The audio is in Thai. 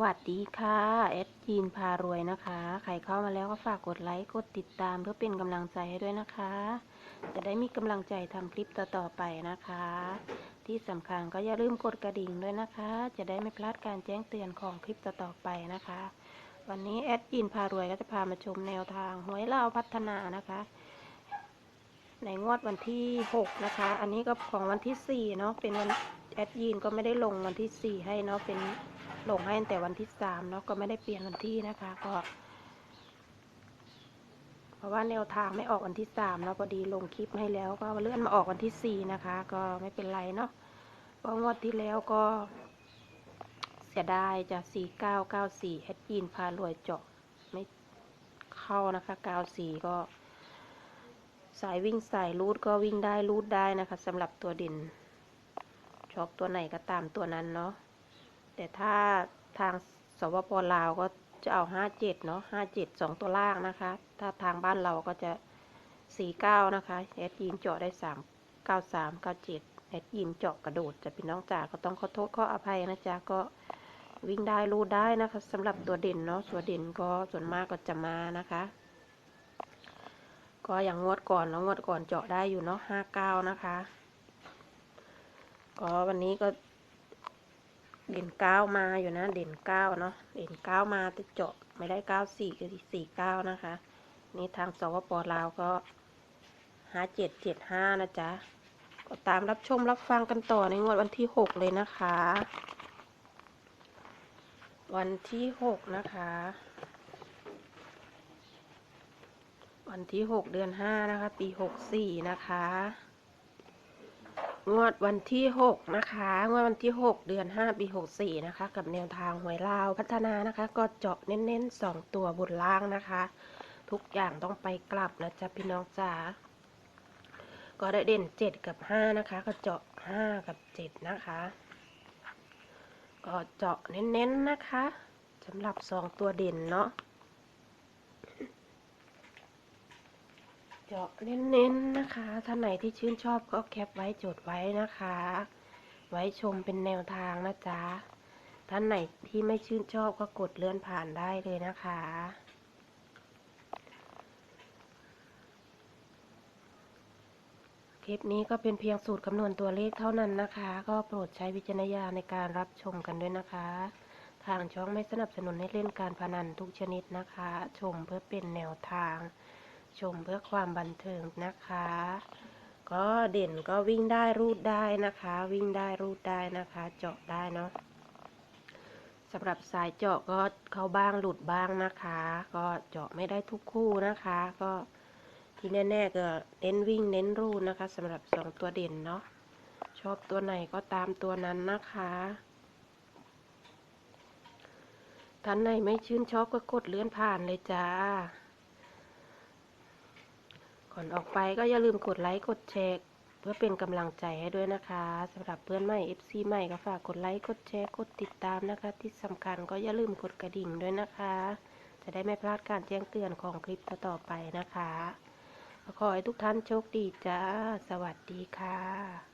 วัสดีค่ะแอดจีนพารวยนะคะ ใครเข้ามาแล้วก็ฝากกดไลค์ กดติดตามเพื่อเป็นกำลังใจให้ด้วยนะคะ จะได้มีกำลังใจทำคลิปต่อๆไปนะคะ ที่สำคัญก็อย่าลืมกดกระดิ่งด้วยนะคะ จะได้ไม่พลาดการแจ้งเตือนของคลิปต่อๆไปนะคะ วันนี้แอดจีนพารวยก็จะพามาชมแนวทางหวยเล่าพัฒนานะคะ ในงวดวันที่ 6 นะคะ อันนี้ก็ของวันที่4เนาะเป็นวันแอดยีนก็ไม่ได้ลงวันที่ 4 ให้เนาะเป็น ลงให้ตั้งแต่วันที่3เนาะก็ไม่ได้เปลี่ยนวันที่นะคะ ก็ เพราะว่าแนวทางไม่ออกวันที่3เนาะพอดีลงคลิปให้แล้ว ก็เลื่อนมาออกวันที่4นะคะ ก็ไม่เป็นไรเนาะเพราะงวดที่แล้วก็ เสียดายจะ4994แอดยีนพารวยเจาะไม่เข้านะคะ94ก็ สายวิ่งสายรูดก็วิ่งได้รูดได้นะคะสำหรับตัวด่นชอบตัวไหนก็ตามตัวนั้นเนาะ แต่ถ้าทางสวปลาวก็จะเอาห้าเจ็ดเนาะห้าเจ็ดสองตัวล่างนะคะ ถ้าทางบ้านเราก็จะสี่เก้านะคะแอดยินเจาะได้สามเก้าสามเก้าเจ็ดแอดยินเจาะกระโดดจะเป็นน้องจ๋าก็ต้องขอโทษขออภัยนะจ๊ะก็วิ่งได้รูดได้นะคะสำหรับตัวเด่นเนาะตัวเด่นก็ส่วนมากก็จะมานะคะ ก็อย่างงวดก่อนแล้วงวดก่อนเจาะได้อยู่เนาะห้าเก้านะคะก็วันนี้ก็ เด่นเก้ามาอยู่นะ เด่นเก้าเนาะ เด่นเก้ามาแต่เจาะไม่ได้เก้าสี่ก็สี่เก้านะคะ นี่ทางสวปลาวก็ห้าเจ็ดเจ็ดห้านะจ๊ะ ก็ตามรับชมรับฟังกันต่อในงวดวันที่หกเลยนะคะ วันที่หกนะคะ วันที่หกเดือนห้านะคะ ปีหกสี่นะคะ งวดวันที่หกนะคะ งวดวันที่หกเดือนห้าปีหกสี่นะคะ กับแนวทางหวยลาวพัฒนานะคะ ก็เจาะเน้นๆสองตัวบนล่างนะคะ ทุกอย่างต้องไปกลับนะจ๊ะพี่น้องจ๋าก็ได้เด่นเจ็ดกับห้านะคะ ก็เจาะห้ากับเจ็ดนะคะ ก็เจาะเน้นๆนะคะสำหรับสองตัวเด่นเนาะ เจาะเน้นๆนะคะ ท่านไหนที่ชื่นชอบก็แคปไว้จดไว้นะคะ ไว้ชมเป็นแนวทางนะจ๊ะ ท่านไหนที่ไม่ชื่นชอบก็กดเลื่อนผ่านได้เลยนะคะ คลิปนี้ก็เป็นเพียงสูตรคำนวณตัวเลขเท่านั้นนะคะ ก็โปรดใช้วิจารณญาณในการรับชมกันด้วยนะคะ ทางช่องไม่สนับสนุนให้เล่นการพนันทุกชนิดนะคะ ชมเพื่อเป็นแนวทาง ชมเพื่อความบันเทิงนะคะ ก็เด่นก็วิ่งได้รูดได้นะคะ วิ่งได้รูดได้นะคะ เจาะได้เนาะสำหรับสายเจาะก็เข้าบ้างหลุดบ้างนะคะ ก็เจาะไม่ได้ทุกคู่นะคะ ก็ที่แน่ๆก็เน้นวิ่งเน้นรูดนะคะสำหรับสองตัวเด่นเนาะชอบตัวไหนก็ตามตัวนั้นนะคะท่านไหนไม่ชื่นชอบก็กดเลื่อนผ่านเลยจ้า ก่อนออกไปก็อย่าลืมกดไลค์ กดแชร์ เพื่อเป็นกำลังใจให้ด้วยนะคะสำหรับเพื่อนใหม่ FC ใหม่ก็ฝากกดไลค์ กดแชร์ กดติดตามนะคะ ที่สำคัญก็อย่าลืมกดกระดิ่งด้วยนะคะ จะได้ไม่พลาดการแจ้งเตือนของคลิปต่อๆไปนะคะ ขอให้ทุกท่านโชคดีจ้า สวัสดีค่ะ